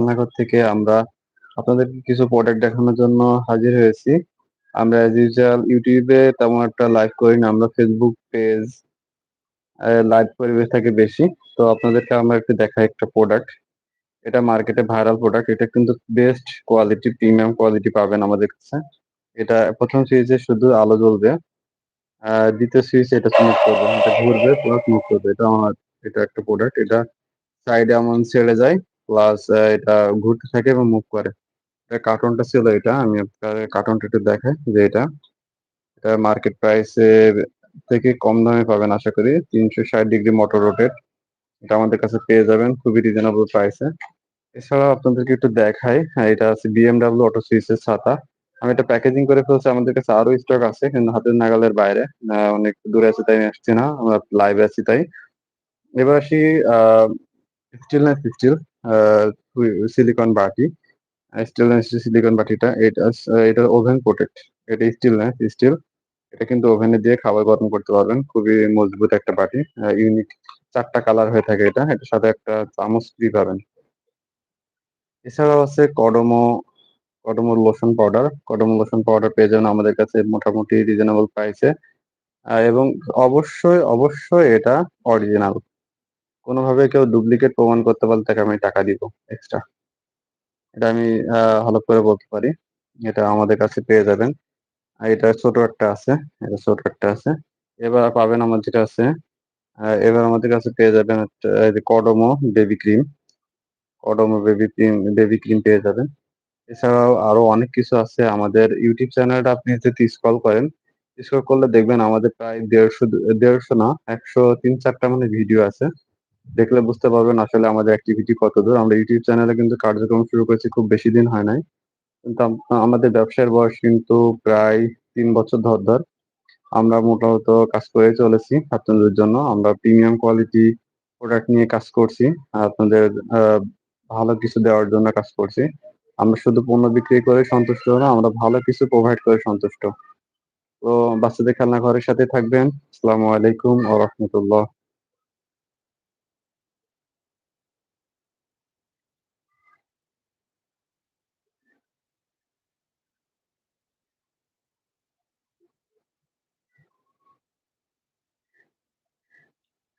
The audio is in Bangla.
খেলনাঘর থেকে আমরা আপনাদের কিছু প্রোডাক্ট দেখানোর জন্য হাজির হয়েছি। আমরা অ্যাজ ইউজুয়াল এ তেমন একটা লাইভ করি না। আমরা ফেসবুক পেজ লাইভ পরিবেশ থাকে বেশি। তো আপনাদেরকে আমরা একটু দেখাই একটা প্রোডাক্ট। এটা মার্কেটে ভাইরাল প্রোডাক্ট। এটা কিন্তু বেস্ট কোয়ালিটি প্রিমিয়াম কোয়ালিটি পাবেন আমাদের কাছে। এটা ১ম সুইচে শুধু আলো জ্বলবে। ২য় সুইচে এটা স্মুথ করবে। এটা ঘুরবে প্লাস মুভ করবে। এটা আমার, এটা একটা প্রোডাক্ট। এটা সাইডে এমন ছেড়ে যায় প্লাস এটা ঘুরতে থাকে এবং মুভ করে। কার্টুনটা ছিল এটা। আমি আপনার কার্টুনটা একটু দেখাই যে এটা। এটা মার্কেট প্রাইস থেকে কম দামে পাবেন আশা করি। ৩৬০ ডিগ্রি মোটর রোটেট। এটা আমাদের কাছে পেয়ে যাবেন খুবই রিজনেবল প্রাইসে। এছাড়াও আপনাদেরকে একটু দেখাই। হ্যাঁ, এটা আছে BMW অটো সুইচের ছাতা। আমি এটা প্যাকেজিং করে ফেলছি। আমাদের কাছে আরও স্টক আছে কিন্তু হাতের নাগালের বাইরে। অনেক দূরে আছে তাই আসছি না। আমরা লাইভে আছি তাই। এবার আসি আ স্টেনলেস স্টিল সিলিকন বাটি। স্টেনলেস সিলিকন বাটিটা এটা এটা ওভেন প্রোটেক্ট। এটা স্টিল না, স্টিল। এটা কিন্তু ওভেনে দিয়ে খাবার গরম করতে পারবেন। খুবই মজবুত একটা বাটি। ইউনিক চারটা কালার হয়ে থাকে এটা। এটার সাথে একটা চামচ ফ্রি পাবেন। এছাড়াও আছে Kodomo, Kodomo lotion powder. Kodomo lotion powder পেয়ে যাবেন আমাদের কাছে মোটামুটি রিজনেবল প্রাইসে। এবং অবশ্যই, অবশ্যই এটা অরিজিনাল। কোনভাবে কেউ ডুপ্লিকেট প্রমাণ করতে পারলে তাকে আমি টাকা দিব এক্সট্রা। এটা আমি আ হলফ করে বলতে পারি। এটা আমাদের কাছে পেয়ে যাবেন। আর এটা ছোট একটা আছে, এটা ছোট একটা আছে। এবার পাবেন আমার যেটা আছে, এবার আমাদের কাছে পেয়ে যাবেন Kodomo baby cream. Kodomo baby cream baby cream পেয়ে যাবেন। এছাড়াও আরও অনেক কিছু আছে। আমাদের ইউটিউব চ্যানেলটা আপনি যদি স্ক্রল করেন, স্ক্রল করলে দেখবেন আমাদের প্রায় দেড়শো দেড়শো না ১০৩-৪ টা মানে ভিডিও আছে। দেখলে বুঝতে পারবেন আসলে আমাদের অ্যাক্টিভিটি কতদূর। আমরা YouTube চ্যানেলে কিন্তু কার্যক্রম শুরু করেছি খুব বেশি দিন হয় নাই। কিন্তু আমাদের ব্যবসার বয়স কিন্তু প্রায় তিন বছর ধর, ধর। আমরা মোটামুটি কাজ করে চলেছি আপনাদের জন্য। আমরা প্রিমিয়াম কোয়ালিটি প্রোডাক্ট নিয়ে কাজ করছি। আপনাদের ভালো কিছু দেওয়ার জন্য কাজ করছি। আমরা শুধু পণ্য বিক্রি করে সন্তুষ্ট না, আমরা ভালো কিছু প্রোভাইড করে সন্তুষ্ট। তো বাচ্চাদের খেলনা ঘরের সাথেই থাকবেন। আসসালামু আলাইকুম ওয়া রাহমাতুল্লাহ।